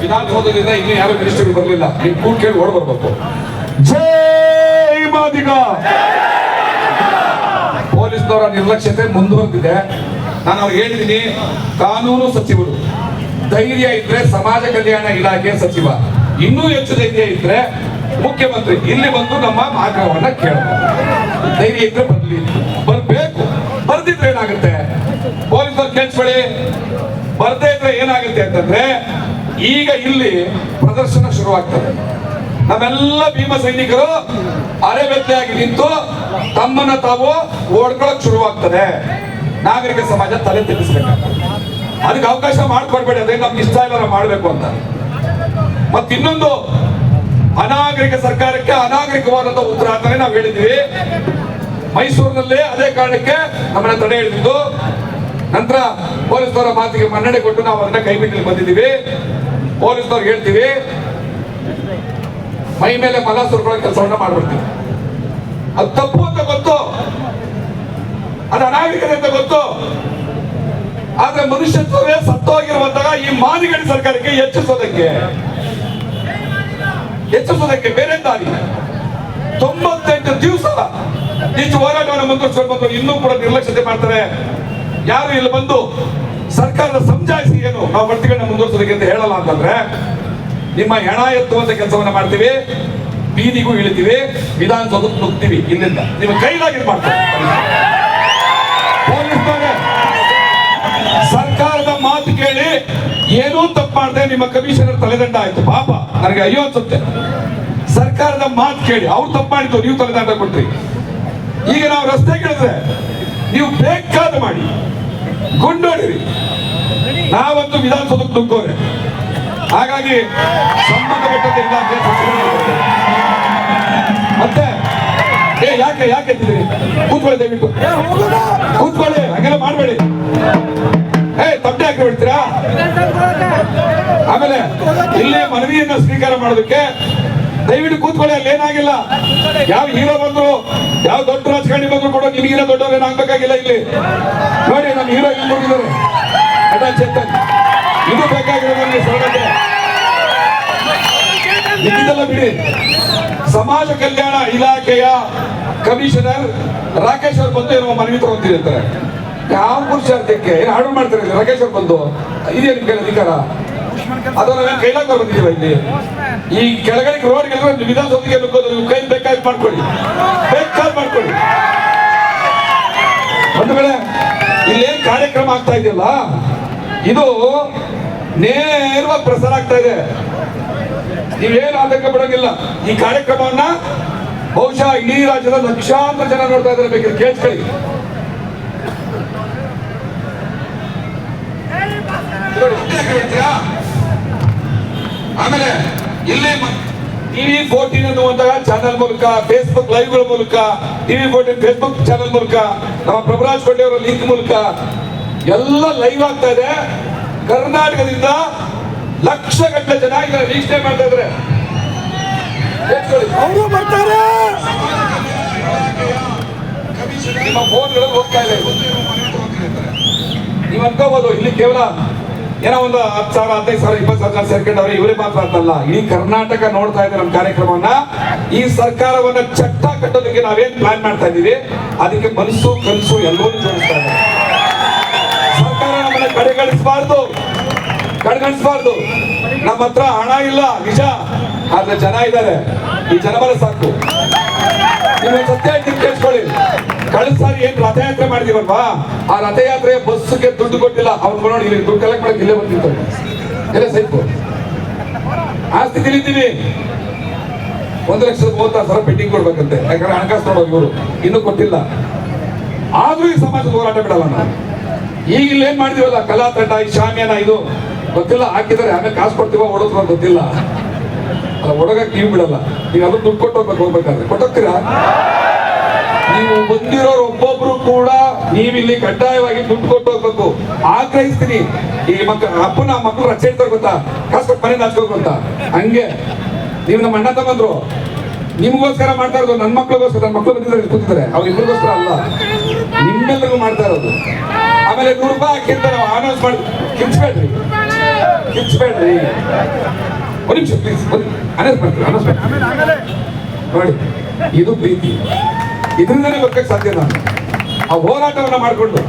ವಿಧಾನಸೌಧದಿಂದ ಇನ್ನು ಯಾರು ಮಿನಿಸ್ಟರ್ ಬರಲಿಲ್ಲ. ನೀವು ಕೂಗ್ ಕೇಳಿ ಓಡ್ ಬರ್ಬೇಕು. ಜೈ ಮಾದಿಗ. ಪೊಲೀಸ್ನವರ ನಿರ್ಲಕ್ಷ್ಯತೆ ಮುಂದುವರೆದಿದೆ. ನಾನು ಅವ್ರಿಗೆ ಹೇಳಿದ್ದೀನಿ, ಕಾನೂನು ಸಚಿವರು, ಧೈರ್ಯ ಇದ್ರೆ ಸಮಾಜ ಕಲ್ಯಾಣ ಇಲಾಖೆ ಸಚಿವ. ಇನ್ನೂ ಹೆಚ್ಚು ಧೈರ್ಯ ಇದ್ರೆ ಮುಖ್ಯಮಂತ್ರಿ. ಇಲ್ಲಿ ಬಂದು ನಮ್ಮ ಆಗ್ರಹವನ್ನ ಕೇಳಬಹುದು ಧೈರ್ಯ ಇದ್ರೆ ಬರ್ಲಿ. ಬರ್ಬೇಕು. ಬರ್ದಿದ್ರೆ ಏನಾಗುತ್ತೆ? ಪೊಲೀಸರು ಕೇಳಿಸ್ಕೊಳ್ಳಿ. ಬರ್ದೇ ಇದ್ರೆ ಏನಾಗುತ್ತೆ ಅಂತಂದ್ರೆ, ಈಗ ಇಲ್ಲಿ ಪ್ರದರ್ಶನ ಶುರುವಾಗ್ತದೆ. ನಮ್ಮೆಲ್ಲ ಭೀಮ ಸೈನಿಕರು ಅರೆಬೆತ್ತೆಯಾಗಿ ನಿಂತು ತಮ್ಮನ್ನ ತಾವು ಓಡ್ಕೊಳಕ್ ಶುರುವಾಗ್ತದೆ. ನಾಗರಿಕ ಸಮಾಜ ತಲೆ ತೆಗೆಸ್ಬೇಕಾಗ್ತದೆ ಅದಕ್ಕೆ ಅವಕಾಶ ಮಾಡ್ಕೊಡ್ಬೇಡಿ, ಅದೇ ನಮ್ಗೆ ಇಷ್ಟ ಇಲ್ಲ ನಾವು ಮಾಡ್ಬೇಕು ಅಂತ. ಮತ್ತಿನ್ನೊಂದು ಅನಾಗರಿಕ ಸರ್ಕಾರಕ್ಕೆ ಅನಾಗರಿಕವಾದಂತ ಉತ್ತರ ಅಂತಾನೆ ನಾವು ಹೇಳಿದ್ವಿ. ಮೈಸೂರಿನಲ್ಲೇ ಅದೇ ಕಾರಣಕ್ಕೆ ನಮ್ಮನ್ನ ತಡೆ ಹಿಡಿದಿದ್ದು. ನಂತರ ಪೊಲೀಸ್ನವರ ಮಾತಿಗೆ ಮನ್ನಣೆ ಕೊಟ್ಟು ನಾವು ಅದನ್ನ ಕೈ ಬಿಟ್ಟು ಬಂದಿದ್ದೀವಿ. ಪೊಲೀಸ್ನವ್ರಿಗೆ ಹೇಳ್ತೀವಿ, ಮೈ ಮೇಲೆ ಮಲ ಸುರ್ಕೊಳ್ಳೋ ಕೆಲಸವನ್ನ ಮಾಡ್ಬಿಡ್ತೀವಿ. ಅದು ತಪ್ಪು ಅಂತ ಗೊತ್ತು. ಅದು ಅನಾಗರಿಕತೆ ಅಂತ ಗೊತ್ತು. ಆದ್ರೆ ಮನುಷ್ಯತ್ವವೇ ಸತ್ತೋಗಿರುವಂತಹ ಈ ಮಾದಿಗಡಿ ಸರ್ಕಾರಕ್ಕೆ ಹೆಚ್ಚಿಸೋದಕ್ಕೆ. ಹೆಚ್ಚಿಸೋದಕ್ಕೆ ಬೇರೆ ದಾರಿ. ತೊಂಬತ್ತೆಂಟು ದಿವಸ ಇಷ್ಟು ಹೋರಾಟವನ್ನು ಮುಂದುವರಿಸಬೇಕು ಇನ್ನೂ ಕೂಡ ನಿರ್ಲಕ್ಷ್ಯತೆ ಮಾಡ್ತಾರೆ. ಯಾರು ಇಲ್ಲಿ ಬಂದು ಸರ್ಕಾರದ ಸಂಜಾಯಿಸಿ ಏನು ನಾವು ಬಡ್ತಿಗಳನ್ನ ಮುಂದುವರಿಸೋದಕ್ಕೆ ಅಂತ ಹೇಳಲ್ಲ ಅಂತಂದ್ರೆ, ನಿಮ್ಮ ಹೆಣ ಎತ್ತುವಂತ ಕೆಲಸವನ್ನ ಮಾಡ್ತೀವಿ, ಬೀದಿಗೂ ಇಳಿತೀವಿ, ವಿಧಾನಸೌಧಕ್ಕೆ ನುಗ್ತೀವಿ ಇಲ್ಲಿಂದ. ನಿಮ್ಮ ಕೈಲಾಗಿ ಮಾಡ್ತೀವಿ ಏನೂ ತಪ್ಪು ಮಾಡದೆ ನಿಮ್ಮ ಕಮಿಷನರ್ ತಲೆದಂಡ ಆಯ್ತು, ಪಾಪ. ನನಗೆ ಅಯ್ಯೋ ಅನ್ಸುತ್ತೆ. ಸರ್ಕಾರದ ಮಾತು ಕೇಳಿ, ಅವ್ರು ತಪ್ಪು ಮಾಡಿದ್ದು, ನೀವು ತಲೆದಂಡ ಕೊಟ್ರಿ. ಈಗ ನಾವು ರಸ್ತೆ ಕೇಳಿದ್ರೆ, ನೀವು ಬೇಕಾದ ಮಾಡಿ, ಗುಂಡೋಡಿರಿ. ನಾವಂತೂ ವಿಧಾನಸೌಧಕ್ಕೆ ನುಗ್ಗೋರೆ ಹಾಗಾಗಿ ಸಂಬಂಧಪಟ್ಟಂತೆ ಇಲಾಖೆ ಮತ್ತೆ, ಏ, ಯಾಕೆ ಯಾಕೆ ಕೂತ್ಕೊಳ್ಳಿ ದಯವಿಟ್ಟು. ಕೂತ್ಕೊಳ್ಳಿ, ಹಾಗೆಲ್ಲ ಮಾಡಬೇಡಿ. ಏ ತಪ್ಪೆ ಹಾಕಿ ಬಿಡ್ತೀರಾ ಆಮೇಲೆ ಇಲ್ಲೇ ಮನವಿಯನ್ನ ಸ್ವೀಕಾರ ಮಾಡೋದಕ್ಕೆ ದಯವಿಟ್ಟು ಕೂತ್ಕೊಳ್ಳಿ, ಅಲ್ಲಿ ಏನಾಗಿಲ್ಲ. ಯಾವ ಹೀರೋ ಬಂದ್ರು, ಯಾವ ದೊಡ್ಡ ರಾಜಕಾರಣಿ ಬಂದ್ರು ಕೂಡ ನಿಮಗಿನ ದೊಡ್ಡವ್ರು ಏನಾಗ್ಬೇಕಾಗಿಲ್ಲ ಇಲ್ಲಿ. ನೋಡಿ ನಮ್ಮ ಹೀರೋ ಇಲ್ಲಿ ಬಂದಿದ್ದಾರೆ ನಟ ಚೇತನ್. ಇದು ಇದೆಲ್ಲ ಬಿಡಿ. ಸಮಾಜ ಕಲ್ಯಾಣ ಇಲಾಖೆಯ ಕಮಿಷನರ್ ರಾಕೇಶ್ ಅವರು ಬಂದು ಏನೋ ಮನವಿ ತಗೊಂತೀರಿ ಅಂತಾರೆ. ಯಾವ ಪುರುಷಾರ್ಥಕ್ಕೆ ಏನು ಹಾಡು ಮಾಡ್ತಾರೆ ರಾಕೇಶ್ ಅವ್ರು ಬಂದು. ಇದೇ ನಿಮ್ಗೆ ಅಧಿಕಾರ ಅದು ನಾವೇನು ಕೈಲಾಗ ಬಂದಿದ್ದೀವ ಇಲ್ಲಿ? ಈ ಕೆಳಗಡೆ ರೋಡ್ ಗೆಲ್ಲರೆ ವಿಧಾನಸೌಧಕ್ಕೆ ನುಗ್ಗೋದು, ನೀವು ಕೈ ಬೇಕಾಗಿ ಮಾಡ್ಕೊಳ್ಳಿ. ಬೇಕಾಗಿ ಮಾಡ್ಕೊಳ್ಳಿ. ಒಂದು ವೇಳೆ ಇಲ್ಲೇನ್ ಕಾರ್ಯಕ್ರಮ ಆಗ್ತಾ ಇದೆಯಲ್ಲ? ಇದು ನೇರವಾಗಿ ಪ್ರಸಾರ ಆಗ್ತಾ ಇದೆ. ನೀವೇನು ಆತಂಕ ಪಡೋಂಗಿಲ್ಲ. ಈ ಕಾರ್ಯಕ್ರಮವನ್ನ ಬಹುಶಃ ಇಡೀ ರಾಜ್ಯದ ಲಕ್ಷಾಂತರ ಜನ ನೋಡ್ತಾ ಇದ್ದಾರೆ ಬೇಕಾದ್ರೆ. ಕೇಳಿಸ್ಕೊಳ್ಳಿ ನೋಡಿ, ಸುದ್ದಿ ಹಾಕಿ ಬಿಡ್ತೀರಾ? ಆಮೇಲೆ ಇಲ್ಲಿ ಟಿವಿ ಫೋರ್ಟೀನ್ ಅನ್ನುವಂತಹ ಚಾನೆಲ್ ಮೂಲಕ ಫೇಸ್ಬುಕ್ ಲೈವ್ಗಳ ಮೂಲಕ ಟಿವಿ ಫೋರ್ಟೀನ್ ಫೇಸ್ಬುಕ್ ಚಾನೆಲ್ ಮೂಲಕ ನಮ್ಮ ಪ್ರಭುರಾಜ್ ಕೊಂಡೆ ಅವರ ಲಿಂಕ್ ಮೂಲಕ ಎಲ್ಲ ಲೈವ್ ಆಗ್ತಾ ಇದೆ. ಕರ್ನಾಟಕದಿಂದ ಲಕ್ಷ ಗಟ್ಟಲೆ ಜನ ಇದನ್ನ ವೀಕ್ಷಣೆ ಮಾಡ್ತಾ ಬರ್ತಾರೆ. ನಿಮ್ಮ ಫೋನ್ಗಳು ಹೋಗ್ತಾ ಇದು. ನೀವು ಅನ್ಕೋಬಹುದು ಇಲ್ಲಿ ಕೇವಲ ಏನೋ ಒಂದು ಹತ್ತು ಸಾವಿರ, ಹದಿನೈದು ಸಾವಿರ, ಇಪ್ಪತ್ತು ಸಾವಿರ ಸೇರ್ಕೊಂಡವ್ರೆ, ಇವರೇ ಮಾತ್ರ ಅಂತಲ್ಲ. ಇಡೀ ಕರ್ನಾಟಕ ನೋಡ್ತಾ ಇದ್ದಾರೆ ನಮ್ಮ ಕಾರ್ಯಕ್ರಮವನ್ನ. ಈ ಸರ್ಕಾರವನ್ನ ಚಟ್ಟ ಕಟ್ಟೋದಕ್ಕೆ ನಾವೇನ್ ಪ್ಲಾನ್ ಮಾಡ್ತಾ ಇದೀವಿ ಅದಕ್ಕೆ ಮನಸ್ಸು ಕನಸು ಎಲ್ಲರೂ ಜೋಡಿಸ್ತಾ ಇದೆ ಸರ್ಕಾರ ನಮ್ಮನ್ನ ಕಡೆಗಣಿಸಬಾರ್ದು. ಕಡೆಗಣಿಸಬಾರ್ದು. ನಮ್ಮ ಹತ್ರ ಹಣ ಇಲ್ಲ, ನಿಜ. ಆದ್ರೆ ಜನ ಇದ್ದಾರೆ. ಈ ಜನಬಲ ಸಾಕು. ಸತ್ಯ ಕಳೆದ ಸಾರಿ ಏನ್ ರಥಯಾತ್ರೆ ಮಾಡಿದೀವಲ್ವಾ? ಆ ರಥಯಾತ್ರೆ ಬಸ್ಗೆ ದುಡ್ಡು ಕೊಟ್ಟಿಲ್ಲ. ಅವ್ನು ಬರೋಣ ಇಲ್ಲಿ, ದುಡ್ಡು ಕಲೆಕ್ಟ್ ಮಾಡಕ್ಕೆ ಇಲ್ಲೇ ಬಂದಿತ್ತು ಎಲ್ಲ ಸೈಪು ಆ ಸ್ಥಿತಿಲಿ ಇದ್ದೀವಿ ಒಂದು ಲಕ್ಷದ ಮೂವತ್ತಾರು ಸಾವಿರ ಪೆಟ್ಟಿಂಗ್ ಕೊಡ್ಬೇಕಂತೆ. ಯಾಕಂದ್ರೆ ಹಣಕಾಸು ನೋಡೋದು ಇವರು. ಇನ್ನೂ ಕೊಟ್ಟಿಲ್ಲ. ಆದ್ರೂ ಈ ಸಮಾಜದ ಹೋರಾಟ ಬಿಡಲ್ಲ ನಾನು ಈಗ ಇಲ್ಲಿ ಏನ್ ಮಾಡಿದೀವಲ್ಲ? ಕಲಾ ತಂಡ, ಈ ಶಾಮಿಯಾನ, ಇದು. ಗೊತ್ತಿಲ್ಲ? ಹಾಕಿದ್ದಾರೆ. ಆಮೇಲೆ ಕಾಸು ಕೊಡ್ತೀವ ಓಡೋದ್ರ ಗೊತ್ತಿಲ್ಲ. ಅಲ್ಲ ಒಡಗಕ್ಕೆ ನೀವು ಬಿಡಲ್ಲ. ನೀವು ದುಡ್ಡು ಕೊಟ್ಟು ಹೋಗ್ಬೇಕು, ಹೋಗ್ಬೇಕಾದ್ರೆ. ಕೊಟ್ಟೋಗ್ತೀರಾ? ನೀವು ಬಂದಿರೋರು ಒಬ್ಬೊಬ್ರು ಕೂಡ ನೀವಿಲ್ಲಿ ಕಡ್ಡಾಯವಾಗಿ ದುಡ್ಡು ಕೊಟ್ಟು ಹೋಗ್ಬೇಕು. ಆಗ್ರಹಿಸ್ತೀನಿ. ಈ ಮಕ್ಕ, ಅಪ್ಪನ ಮಕ್ಕಳು ರಚೆ ಇಡ್ತಾರೆ ಗೊತ್ತಾ? ಕೊಟ್ಟು ಮನೆ ನಾಚ್ಕೋಬೇಕು ಅಂತ. ಹಂಗೆ. ನೀವು ನಮ್ಮ ಅಣ್ಣ ತಮ್ಮಂದ್ರು. ನಿಮ್ಗೋಸ್ಕರ ಮಾಡ್ತಾ ಇರೋದು ನನ್ನ ಮಕ್ಳಿಗೋಸ್ಕರ ನನ್ನ ಮಕ್ಕಳು ಬಂದಿದ್ದಾರೆ ಕೂತಿದ್ದಾರೆ. ಅವ್ರ ಇಬ್ಬರಿಗೋಸ್ಕರ ಅಲ್ಲ. ನಿಮ್ಮೆಲ್ಲರಿಗೂ ಮಾಡ್ತಾ ಇರೋದು. ಆಮೇಲೆ ನೂರು ರೂಪಾಯಿ ನಾವು ಅನೌನ್ಸ್ ಮಾಡಿ. ಕಿಚ್ಬೇಡ್ರಿ ಕಿಚ್ಬೇಡ್ರಿ ಒಂದು ನಿಮಿಷ ಪ್ಲೀಸ್ ಅನೌನ್ಸ್ ಮಾಡ್ತೀವಿ ಅನೌನ್ಸ್ ಮಾಡ್ತೀವಿ. ನೋಡಿ, ಇದು ಪ್ರೀತಿ. ಇದರಿಂದಲೇ ಬದುಕಕ್ಕೆ ಸಾಧ್ಯ ನಾನು. ಆ ಹೋರಾಟವನ್ನ ಮಾಡಿಕೊಂಡು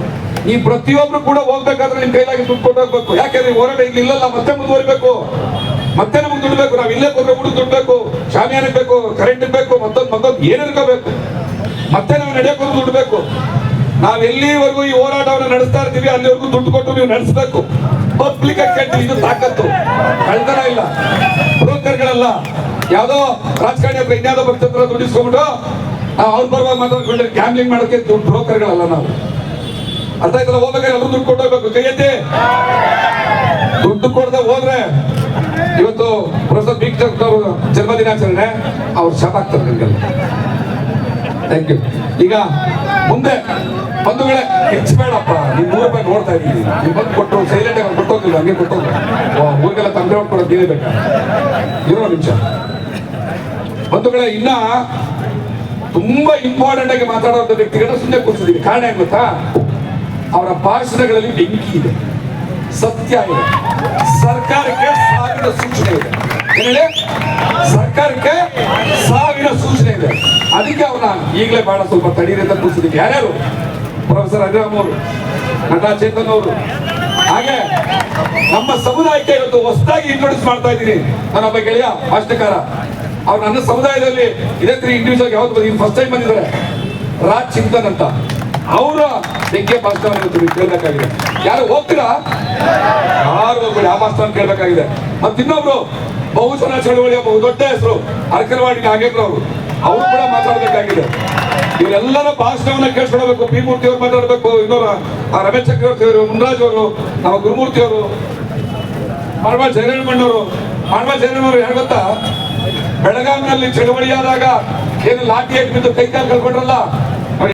ನೀವು ಪ್ರತಿಯೊಬ್ರು ಕೂಡ ಹೋಗ್ಬೇಕಾದ್ರೆ ನಿಮ್ಮ ಕೈಲಾಗಿ ದುಡ್ಡು ಹೋಗ್ಬೇಕು. ಯಾಕೆಂದ್ರೆ ಹೋರಾಟ ಇಲ್ಲಿ ಇಲ್ಲಲ್ಲ, ಮತ್ತೆ ಮುಂದುವರಿಬೇಕು. ಮತ್ತೆ ನಮ್ಗೆ ದುಡ್ಬೇಕು ನಾವು ಇಲ್ಲೇ ಕೊಟ್ಟರೆ ಕೂಡ ದುಡ್ಬೇಕು ಶಾಮಿಯಾನಕ್ಕೆ ಬೇಕು ಕರೆಂಟ್ ಬೇಕು, ಮತ್ತೊಂದು ಮತ್ತೊಂದು ಏನಿರ್ಕೋಬೇಕು ಮತ್ತೆ ನಾವು ನಡೆಯಕ್ಕೆ ದುಡ್ಬೇಕು ನಾವು ಎಲ್ಲಿವರೆಗೂ ಈ ಹೋರಾಟವನ್ನು ನಡೆಸ್ತಾ ಇರ್ತೀವಿ, ಅಲ್ಲಿವರೆಗೂ ದುಡ್ಡು ಕೊಟ್ಟು ನೀವು ನಡೆಸಬೇಕು. ಪಬ್ಲಿಕ್ ಕಟ್ಟಿ ಇದು ತಾಕತ್ತು. ಕಳ್ತನ ಇಲ್ಲ. ಬ್ರೋಕರ್ಗಳಲ್ಲ ಯಾವ್ದೋ ರಾಜಕಾರಣಿ ಹತ್ರ ಇನ್ಯಾವುದೋ ದುಡ್ಡಿಸ್ಕೊಂಡ್ಬಿಟ್ಟು ನಾವು ಅವ್ರ ಪರವಾಗಿ ಮಾತಾಡ್ಕೊಂಡ್ರೆ ಗ್ಯಾಮ್ಲಿಂಗ್ ಮಾಡೋಕೆ ಬ್ರೋಕರ್ಗಳಲ್ಲ ನಾವು. ಅರ್ಥ ಆಯ್ತಲ್ಲ, ಹೋಗ್ಬೇಕಾದ್ರೆ ಎಲ್ಲರೂ ದುಡ್ಡು ಕೊಟ್ಟೋಗ್ಬೇಕು ಕೈ ಎತ್ತಿ ದುಡ್ಡು ಕೊಡದೆ ಹೋದ್ರೆ, ಇವತ್ತು ಪ್ರೊಫೆಸರ್ ಬಿ ಅವರು ಜನ್ಮದಿನಾಚರಣೆ ಅವ್ರು ಶಾಪ್ ಆಗ್ತಾರೆ ನಿಮಗೆಲ್ಲ. ಥ್ಯಾಂಕ್ ಯು ಈಗ ಮುಂದೆ ಬಂಧುಗಳೇ ಹೆಚ್ಚಬೇಡಪ್ಪ ನೀವು ನೂರು ರೂಪಾಯಿ ನೋಡ್ತಾ ಇದ್ದೀನಿ ನೀವು ಬಂದು ಕೊಟ್ಟು ಸೈಲೆಂಟ್ ಆಗಿ ಕೊಟ್ಟೋಗಿಲ್ಲ ಹಂಗೆ ಕೊಟ್ಟೋಗಿಲ್ಲ ಊರಿಗೆಲ್ಲ ತಂದೆ ಹೊಡ್ಕೊಡೋದು ನೀವೇ ಬೇಕಾ? ಇರೋ ನಿಮಿಷ. ಬಂಧುಗಳೇ ಇನ್ನ ತುಂಬಾ ಇಂಪಾರ್ಟೆಂಟ್ ಆಗಿ ಮಾತಾಡುವಂತ ವ್ಯಕ್ತಿಗಳನ್ನ ಸುಮ್ಮನೆ ಕೂರಿಸಿದೀವಿ. ಕಾರಣ ಏನ್ ಗೊತ್ತಾ? ಅವರ ಭಾಷಣಗಳಲ್ಲಿ ಬೆಂಕಿ ಇದೆ. ಸತ್ಯ ಇದೆ. ಸರ್ಕಾರಕ್ಕೆ ಸಾವಿರ ಸೂಚನೆ ಇದೆ. ಹೇಳಿ? ಸರ್ಕಾರಕ್ಕೆ ಸಾವಿರ ಸೂಚನೆ ಇದೆ. ಅದಕ್ಕೆ ಅವನ ಈಗಲೇ ಬಹಳ ಸ್ವಲ್ಪ ತಡೀರಿ ಅಂತ ಯಾರ್ಯಾರು? ಪ್ರೊಫೆಸರ್ ಅಜರಾಮ್ ಅವರು, ನಟ ಚೇತನ್ ಅವರು. ಹಾಗೆ ನಮ್ಮ ಸಮುದಾಯಕ್ಕೆ ಇವತ್ತು ಹೊಸದಾಗಿ ಇಂಟ್ರೊಡ್ಯೂಸ್ ಮಾಡ್ತಾ ಇದ್ದೀನಿ. ನಾನೊಬ್ಬ ಗೆಳೆಯ, ಭಾಷಣಕಾರ. ಅವ್ರು ನನ್ನ ಸಮುದಾಯದಲ್ಲಿ ಇದೇ ತ್ರೀ ಇಂಡಿವಿಜುವಲ್ ಯಾವತ್ತು ಬಂದಿದ್ದು ಫಸ್ಟ್ ಟೈಮ್ ಬಂದಿದ್ದಾರೆ. ರಾಜ್ ಚಿಂತನ್ ಅಂತ. ಅವರ ಬೆಂಕಿ ಭಾಷಣ ಕೇಳಬೇಕಾಗಿದೆ. ಯಾರು ಹೋಗ್ತೀರಾ? ಯಾರು ಹೋಗ್ಬೇಡಿ, ಆ ಭಾಷಣ ಕೇಳಬೇಕಾಗಿದೆ. ಮತ್ತೆ ಇನ್ನೊಬ್ರು, ಬಹುಜನ ಚಳವಳಿಯ ಬಹು ದೊಡ್ಡ ಹೆಸರು, ಅರ್ಕಲ್ವಾಡಿ ನಾಗೇಂದ್ರ ಅವರು. ಅವ್ರು ಕೂಡ ಮಾತಾಡಬೇಕಾಗಿದೆ. ಇವರೆಲ್ಲರ ಭಾಷಣವನ್ನ ಕೇಳಿಸ್ಕೊಳ್ಬೇಕು. ಪಿ ಮೂರ್ತಿ ಅವರು ಮಾತಾಡಬೇಕು. ಇನ್ನೊಬ್ಬ, ಆ ರಮೇಶ್ ಚಕ್ರವರ್ತಿ ಅವರು, ಮುನ್ರಾಜ್ ಅವರು ನಮ್ಮ ಗುರುಮೂರ್ತಿ ಅವರು ಮಾಳ್ವಾಳ್ ಜಯರಾಮಣ್ಣವರು. ಮಾಳ್ವಾಳ್ ಜಯರಾಮಣ್ಣವರು ಯಾರು ಗೊತ್ತಾ? ಬೆಳಗಾವಿನಲ್ಲಿ ಚಳವಳಿಯಾದಾಗ ಏನು ಲಾಠಿ ಬಿದ್ದು ಕೈ ಕಾಲು ಕಳ್ಕೊಂಡ್ರಲ್ಲ?